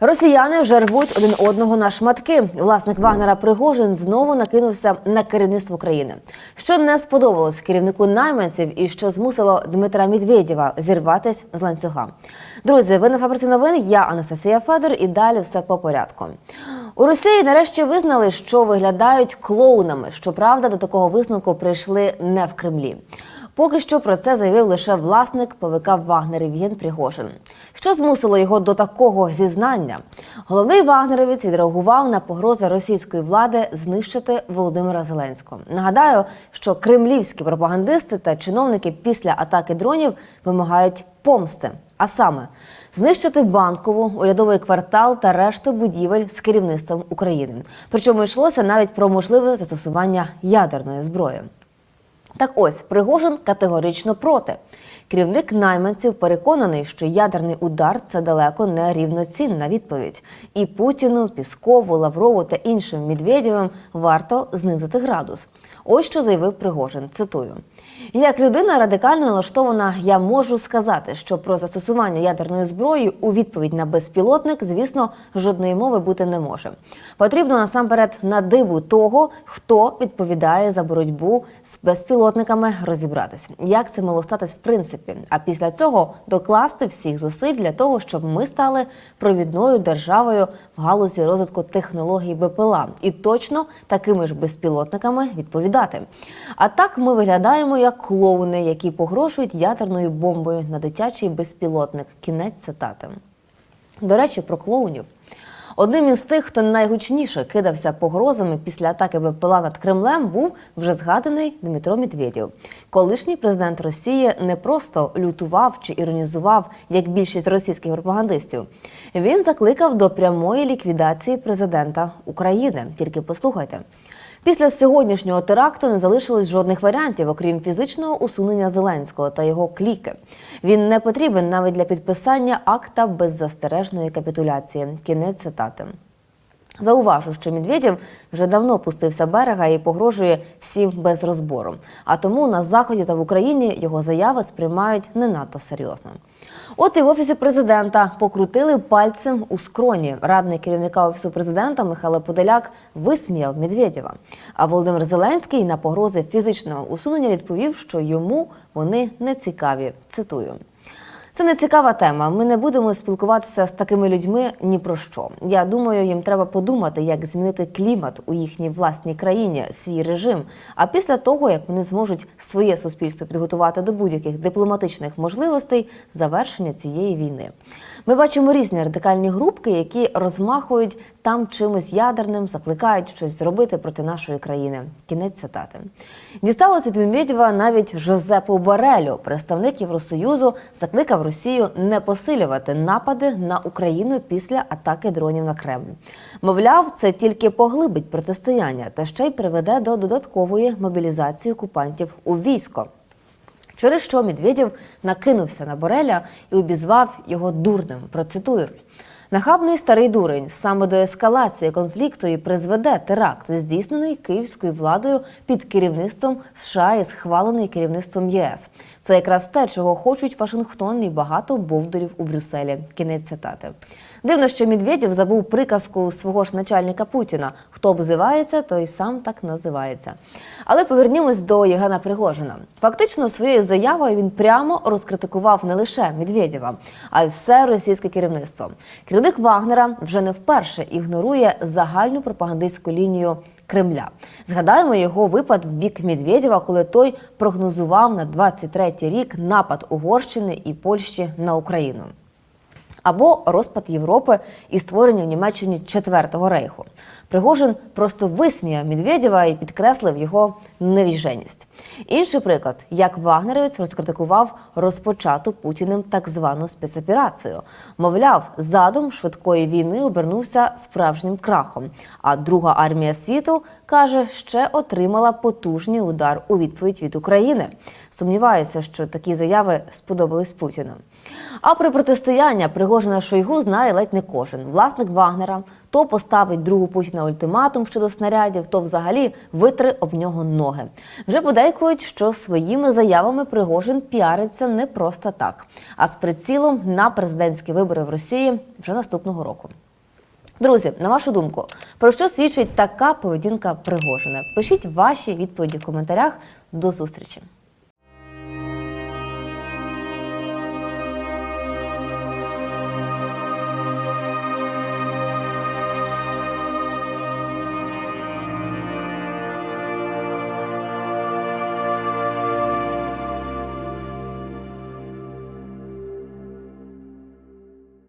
Росіяни вже рвуть один одного на шматки. Власник Вагнера Пригожин знову накинувся на керівництво країни. Що не сподобалось керівнику найманців і що змусило Дмитра Медведєва зірватись з ланцюга. Друзі, ви на фабриці новин. Я Анастасія Федор, і далі все по порядку. У Росії нарешті визнали, що виглядають клоунами. Щоправда, до такого висновку прийшли не в Кремлі. Поки що про це заявив лише власник ПВК Вагнер Євген Пригожин. Що змусило його до такого зізнання? Головний вагнерівець відреагував на погрози російської влади знищити Володимира Зеленського. Нагадаю, що кремлівські пропагандисти та чиновники після атаки дронів вимагають помсти, а саме знищити банкову, урядовий квартал та решту будівель з керівництвом України. Причому йшлося навіть про можливе застосування ядерної зброї. Так ось Пригожин категорично проти. Керівник найманців переконаний, що ядерний удар це далеко не рівноцінна відповідь. І Путіну, Піскову, Лаврову та іншим Медведєвим варто знизити градус. Ось що заявив Пригожин. Цитую. Як людина радикально налаштована, я можу сказати, що про застосування ядерної зброї у відповідь на безпілотник, звісно, жодної мови бути не може. Потрібно насамперед на диву того, хто відповідає за боротьбу з безпілотниками, розібратись, як це мало статись в принципі. А після цього докласти всіх зусиль для того, щоб ми стали провідною державою в галузі розвитку технологій БПЛА і точно такими ж безпілотниками відповідати. А так ми виглядаємо як клоуни, які погрожують ядерною бомбою на дитячий безпілотник. Кінець цитати. До речі, про клоунів. Одним із тих, хто найгучніше кидався погрозами після атаки БПЛА над Кремлем, був вже згаданий Дмитро Медведєв. Колишній президент Росії не просто лютував чи іронізував, як більшість російських пропагандистів. Він закликав до прямої ліквідації президента України. Тільки послухайте. Після сьогоднішнього теракту не залишилось жодних варіантів, окрім фізичного усунення Зеленського та його кліки. Він не потрібен навіть для підписання акта беззастережної капітуляції. Кінець цитати. Зауважу, що Медведєв вже давно пустився берега і погрожує всім без розбору. А тому на заході та в Україні його заяви сприймають не надто серйозно. От і в офісі президента покрутили пальцем у скроні. Радник керівника офісу президента Михайло Подоляк висміяв Медведєва. А Володимир Зеленський на погрози фізичного усунення відповів, що йому вони не цікаві. Цитую. Це не цікава тема. Ми не будемо спілкуватися з такими людьми ні про що. Я думаю, їм треба подумати, як змінити клімат у їхній власній країні, свій режим. А після того, як вони зможуть своє суспільство підготувати до будь-яких дипломатичних можливостей завершення цієї війни. Ми бачимо різні радикальні групки, які розмахують там чимось ядерним, закликають щось зробити проти нашої країни. Кінець цитати. Дісталося від Медведєва навіть Жозепу Борелю, представник Євросоюзу, закликав Росію не посилювати напади на Україну після атаки дронів на Кремль. Мовляв, це тільки поглибить протистояння та ще й приведе до додаткової мобілізації окупантів у військо. Через що Медведєв накинувся на Бореля і обізвав його дурним. Процитую. Нахабний старий дурень саме до ескалації конфлікту і призведе теракт, здійснений київською владою під керівництвом США і схвалений керівництвом ЄС. Це якраз те, чого хочуть Вашингтон і багато бовдурів у Брюсселі. Кінець цитати. Дивно, що Медведєв забув приказку свого ж начальника Путіна: хто обзивається, той сам так називається. Але повернімось до Євгена Пригожина. Фактично, своєю заявою він прямо розкритикував не лише Медведєва, а й все російське керівництво. Керівник Вагнера вже не вперше ігнорує загальну пропагандистську лінію. Кремля згадаємо його випад в бік Медведєва, коли той прогнозував на 23-й рік напад Угорщини і Польщі на Україну або розпад Європи і створення в Німеччині Четвертого рейху. Пригожин просто висміяв Медведєва і підкреслив його невіженість. Інший приклад, як Вагнерівець розкритикував розпочату Путіним так звану спецоперацію. Мовляв, задум швидкої війни обернувся справжнім крахом. А друга армія світу каже, ще отримала потужний удар у відповідь від України. Сумніваюся, що такі заяви сподобались Путіну. А при протистояння Пригожина Шойгу знає ледь не кожен. Власник Вагнера то поставить другу Путіна ультиматум щодо снарядів, то взагалі витре об нього ноги. Вже подейкують, що своїми заявами Пригожин піариться не просто так, а з прицілом на президентські вибори в Росії вже наступного року. Друзі, на вашу думку, про що свідчить така поведінка Пригожина? Пишіть ваші відповіді в коментарях. До зустрічі.